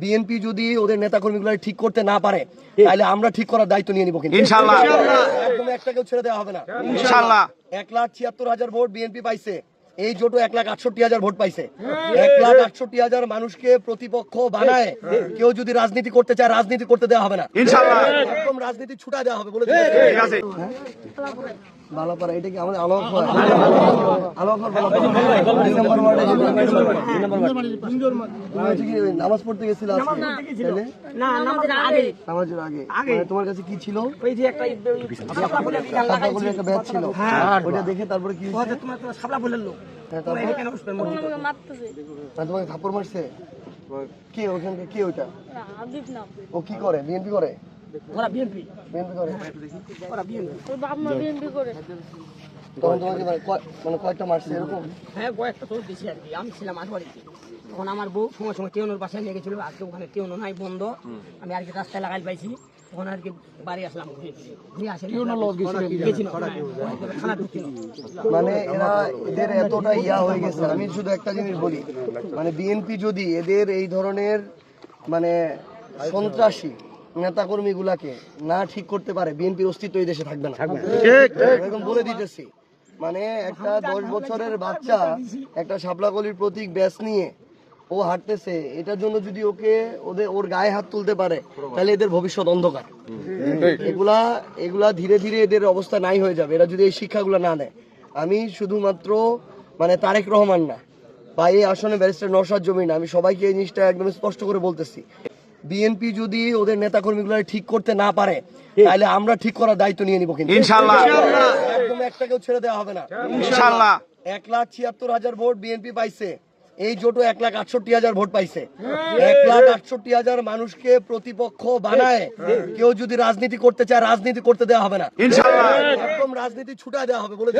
BNP যদি ওদের নেতাকর্মীগুলো ঠিক করতে না পারে তাহলে আমরা ঠিক করার দায়িত্ব নিয়ে নিব কিন্তু। ইনশাআল্লাহ। একদম একটাকেও ছেড়ে দেওয়া হবে না। ইনশাআল্লাহ। এক লাখ ছিয়াত্তর হাজার ভোট বিএনপি পাইছে। এই জোটো এক লাখ আটষট্টি হাজার ভোট পাইছে। এক লাখ আটষট্টি হাজার মানুষকে প্রতিপক্ষ বানায় কেউ যদি রাজনীতি করতে চায় রাজনীতি করতে দেওয়া হবে না। একদম রাজনীতি ছুটা দেওয়া হবে বলে দিচ্ছি। ঠিক আছে। বালাপাড়া এটা কি আমাদের আলোক হয়? আলোক হয়। ওয়ার্ডে নামাজ পড়তে গেছিল না নামাজের আগে। মানে তোমার কাছে কি ছিল? ওই যে একটা সাপলা ফুলের গান লাগাইছি সাদাগুলির একটা ব্যাচ ছিল। ওইটা দেখে তারপরে কি হয়েছে? তোমার তোমার সাপলা ফুলের লোক। হ্যাঁ। আর তোমাকে থাপ্পড় মারছে? কে ওখানকে কে ওইটা? ও কি করে? বিএনপি করে? ওরা বিএনপি বিএনপি করে। ওরা বিএনপি ওর বাপ মা বিএনপি করে। তখন তোমাকে মানে কয়েকটা মারছে এরকম? হ্যাঁ কয়েকটা তো দিছি আর কি। আমি ছিলাম আট বাড়িতে। তখন আমার বউ সময় সময় টিউনোর বাসায় নিয়ে গেছিল। আজকে ওখানে টিউনো নাই বন্ধ। আমি আর কি রাস্তায় লাগাই পাইছি। তখন আর কি বাড়ি আসলাম ঘুরে আসে হ্যাঁ, মানে এরা এদের এতটা ইয়া হয়ে গেছে। আমি শুধু একটা জিনিস বলি। মানে বিএনপি যদি এদের এই ধরনের মানে সন্ত্রাসী নেতাকর্মী গুলাকে না ঠিক করতে পারে বিএনপির অস্তিত্ব এই দেশে থাকবে না। এরকম বলে দিতেছি। মানে একটা দশ বছরের বাচ্চা একটা শাপলাকলির প্রতীক ব্যাস নিয়ে ও হাঁটতেছে এটার জন্য যদি ওকে ওদের ওর গায়ে হাত তুলতে পারে তাহলে এদের ভবিষ্যৎ অন্ধকার। এগুলা এগুলা ধীরে ধীরে এদের অবস্থা নাই হয়ে যাবে এরা যদি এই শিক্ষাগুলো না নেয়। আমি শুধুমাত্র মানে তারেক রহমান না বা এই আসনে ব্যারিস্টার নরসাদ জমি না আমি সবাইকে এই জিনিসটা একদম স্পষ্ট করে বলতেছি। বিএনপি যদি ওদের নেতাকর্মীগুলো ঠিক করতে না পারে তাহলে আমরা ঠিক করার দায়িত্ব নিয়ে নিবো কিন্তু। ইনশাআল্লাহ। একদম একটাকেও ছেড়ে দেওয়া হবে না। ইনশাআল্লাহ। এক লাখ ছিয়াত্তর হাজার ভোট বিএনপি পাইছে। এই জোটো এক লাখ আটষট্টি হাজার ভোট পাইছে। এক লাখ আটষট্টি হাজার মানুষকে প্রতিপক্ষ বানায় কেউ যদি রাজনীতি করতে চায় রাজনীতি করতে দেওয়া হবে না। একদম রাজনীতি ছুটা দেওয়া হবে বলে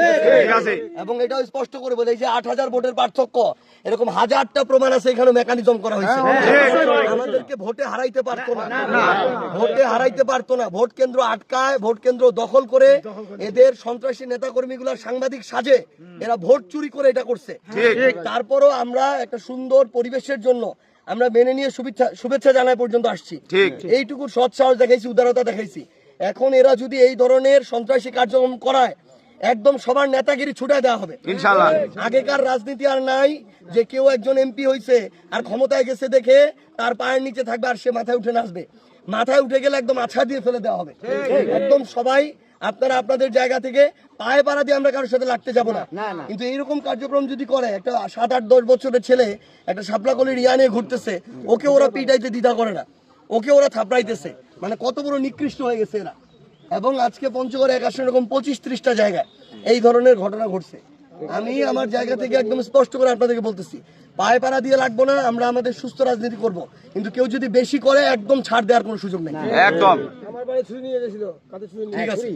এবং এটাও স্পষ্ট করে বলে এই যে আট হাজার ভোটের পার্থক্য এরকম হাজারটা প্রমাণ আছে এখানে মেকানিজম করা হয়েছে। আমাদেরকে ভোটে হারাইতে পারতো না। ভোটে হারাইতে পারতো না। ভোট কেন্দ্র আটকায় ভোট কেন্দ্র দখল করে এদের সন্ত্রাসী নেতা কর্মীগুলো সাংবাদিক সাজে এরা ভোট চুরি করে এটা করছে। তারপরও আমরা একটা সুন্দর পরিবেশের জন্য আমরা মেনে নিয়ে শুভেচ্ছা শুভেচ্ছা জানাই পর্যন্ত আসছি। ঠিক। এইটুকু সৎ সাহস দেখাইছি উদারতা দেখাইছি। এখন এরা যদি এই ধরনের সন্ত্রাসী কার্যক্রম করায় একদম সবার নেতাগিরি ছুটায় দেওয়া হবে। আগেকার রাজনীতি আর নাই যে কেউ একজন এমপি হয়েছে আর ক্ষমতায় গেছে দেখে তার পায়ের নিচে থাকবে আর সে মাথায় উঠে নাচবে। মাথায় উঠে গেলে একদম আছা দিয়ে ফেলে দেওয়া হবে। একদম সবাই আপনারা আপনাদের জায়গা থেকে পায়ে পাড়া দিয়ে আমরা কারোর সাথে লাগতে যাব না। কিন্তু এইরকম কার্যক্রম যদি করে একটা সাত আট দশ বছরের ছেলে একটা সাপলাকলির ইয়া নিয়ে ঘুরতেছে ওকে ওরা পিটাইতে দ্বিধা করে না। ওকে ওরা থাপড়াইতেছে। মানে কত বড় নিকৃষ্ট হয়ে গেছে এরা। এবং আজকে পঞ্চগড়ে এক আসনে এরকম পঁচিশ ত্রিশটা জায়গায় এই ধরনের ঘটনা ঘটছে। আমি আমার জায়গা থেকে একদম স্পষ্ট করে আপনাদেরকে বলতেছি পায়ে পাড়া দিয়ে লাগবো না আমরা আমাদের সুস্থ রাজনীতি করব। কিন্তু কেউ যদি বেশি করে একদম ছাড় দেওয়ার কোনো সুযোগ নেই। একদম। ঠিক আছে